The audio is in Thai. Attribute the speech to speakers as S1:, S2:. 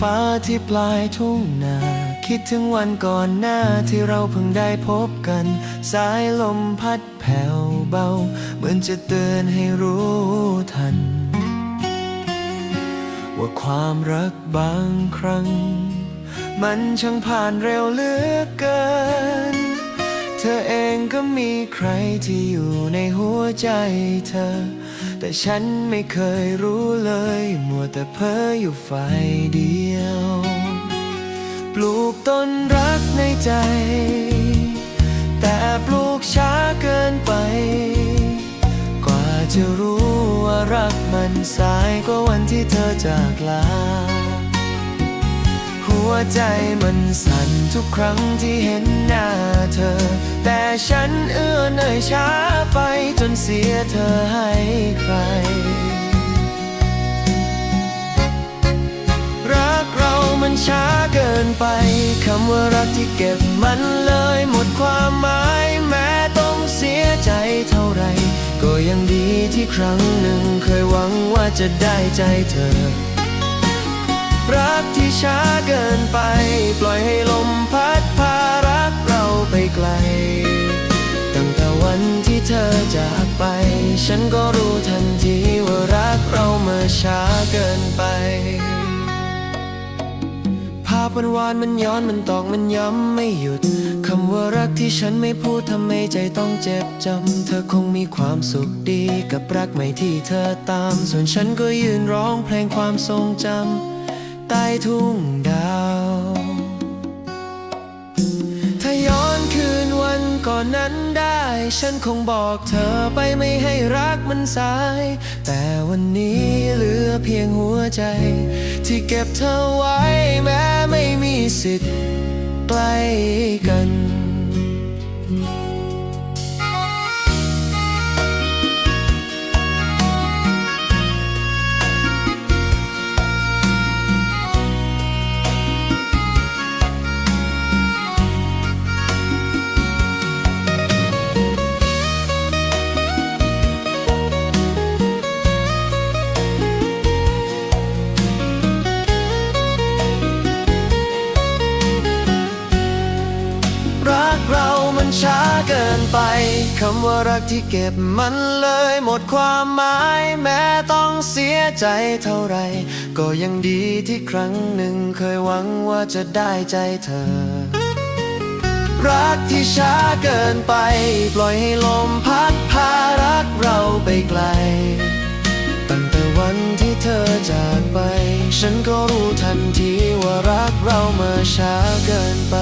S1: ฟ้าที่ปลายทุ่งนา คิดถึงวันก่อนหน้าที่เราเพิ่งได้พบกัน สายลมพัดแผ่วเบา เหมือนจะเตือนให้รู้ทัน ว่าความรักบางครั้ง มันช่างผ่านเร็วเหลือเกิน ธอเองก็มีใครที่อยู่ในหัวใจเธอ แต่ฉันไม่เคยรู้เลย มัวแต่เพ้ออยู่ฝ่ายเดียว ปลูกต้นรักในใจ แต่ปลูกช้าเกินไป กว่าจะรู้ว่ารักมันสายก็วันที่เธอจากลา วใจมันสั่นทุกครั้งที่เห็นหน้าเธอ แต่ฉันเอื้อเนยช้าไปจนเสียเธอให้ใคร รักเรามันช้าเกินไปคำว่ารักที่เก็บมันเลยหมดความหมายแม้ต้องเสียใจเท่าไร ก็ยังดีที่ครั้งหนึ่งเคยหวังว่าจะได้ใจเธอ รักที่ช้าเกินไป ปล่อยให้ลมพัดพารักเราไปไกล ตั้งแต่วันที่เธอจากไป ฉันก็รู้ทันทีว่ารักเราเมื่อช้าเกินไป ภาพวันวานมันย้อนมันตอกมันย้ำไม่หยุดคำว่ารักที่ฉันไม่พูดทำให้ใจต้องเจ็บจำ เธอคงมีความสุขดีกับรักใหม่ที่เธอตาม ส่วนฉันก็ยืนร้องเพลงความทรงจำ ใต้ทุ่งดาว ถ้าย้อนคืนวันก่อนนั้นได้ ฉันคงบอกเธอไปไม่ให้รักมันสาย แต่วันนี้เหลือเพียงหัวใจ ที่เก็บเธอไว้แม้ไม่มีสิทธิ์ใกล้กัน กเรามันช้าเกินไปคำว่ารักที่เก็บมันเลยหมดความหมาย แม้ต้องเสียใจเท่าไร ก็ยังดีที่ครั้งหนึ่งเคยหวังว่าจะได้ใจเธอ รักที่ช้าเกินไป ปล่อยให้ลมพัดพารักเราไปไกล ตั้งแต่วันที่เธอจากไป ฉันก็รู้ทันทีว่ารักเราเมื่อช้าเกินไป